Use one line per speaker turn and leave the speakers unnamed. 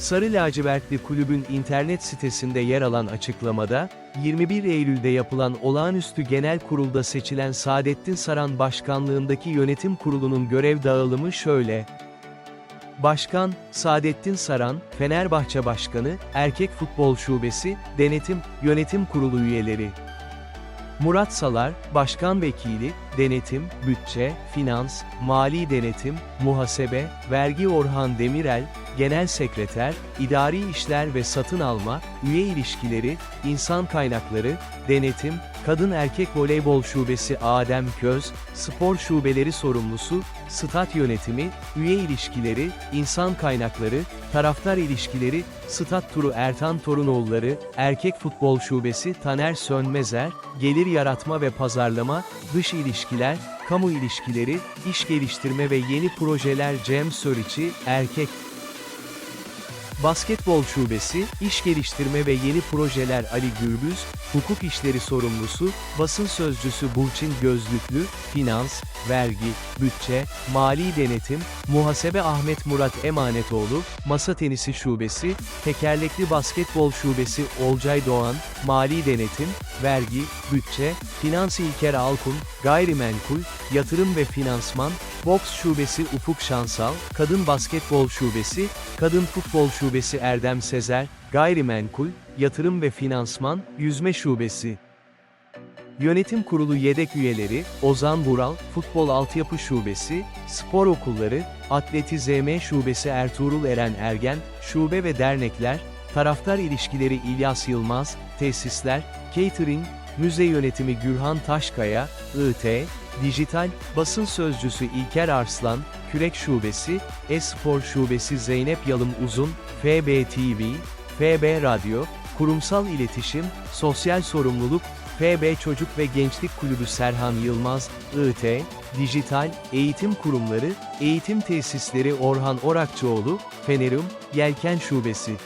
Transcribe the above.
Sarı lacivertli kulübün internet sitesinde yer alan açıklamada, 21 Eylül'de yapılan olağanüstü genel kurulda seçilen Saadettin Saran başkanlığındaki yönetim kurulunun görev dağılımı şöyle. Başkan, Saadettin Saran, Fenerbahçe Başkanı, Erkek Futbol Şubesi, Denetim, Yönetim Kurulu üyeleri. Murat Salar, Başkan Vekili, Denetim, Bütçe, Finans, Mali Denetim, Muhasebe, Vergi Orhan Demirel, Genel Sekreter, İdari İşler ve Satın Alma, Üye İlişkileri, İnsan Kaynakları, Denetim, Kadın Erkek Voleybol Şubesi Adem Köz, Spor Şubeleri Sorumlusu, Stat Yönetimi, Üye İlişkileri, İnsan Kaynakları, Taraftar İlişkileri, Stat Turu Ertan Torunoğulları, Erkek Futbol Şubesi Taner Sönmezer, Gelir Yaratma ve Pazarlama, Dış İlişkiler, Kamu İlişkileri, İş Geliştirme ve Yeni Projeler Cem Sörüçi, Erkek Basketbol Şubesi, İş Geliştirme ve Yeni Projeler Ali Gürbüz, Hukuk İşleri Sorumlusu, Basın Sözcüsü Burçin Gözlüklü, Finans, Vergi, Bütçe, Mali Denetim, Muhasebe Ahmet Murat Emanetoğlu, Masa Tenisi Şubesi, Tekerlekli Basketbol Şubesi Olcay Doğan, Mali Denetim, Vergi, Bütçe, Finans İlker Alkun, Gayrimenkul, Yatırım ve Finansman, Boks Şubesi Ufuk Şansal, Kadın Basketbol Şubesi, Kadın Futbol Şubesi Erdem Sezer, Gayrimenkul, Yatırım ve Finansman, Yüzme Şubesi. Yönetim Kurulu yedek üyeleri, Ozan Bural, Futbol Altyapı Şubesi, Spor Okulları, Atletizm Şubesi Ertuğrul Eren Ergen, Şube ve Dernekler, Taraftar İlişkileri İlyas Yılmaz, Tesisler, Catering, Müze Yönetimi Gürhan Taşkaya, IT, Dijital, Basın Sözcüsü İlker Arslan, Kürek Şubesi, Espor Şubesi Zeynep Yalım Uzun, FB TV, FB Radyo, Kurumsal İletişim, Sosyal Sorumluluk, FB Çocuk ve Gençlik Kulübü Serhan Yılmaz, IT, Dijital, Eğitim Kurumları, Eğitim Tesisleri Orhan Orakçıoğlu, Fenerum, Yelken Şubesi.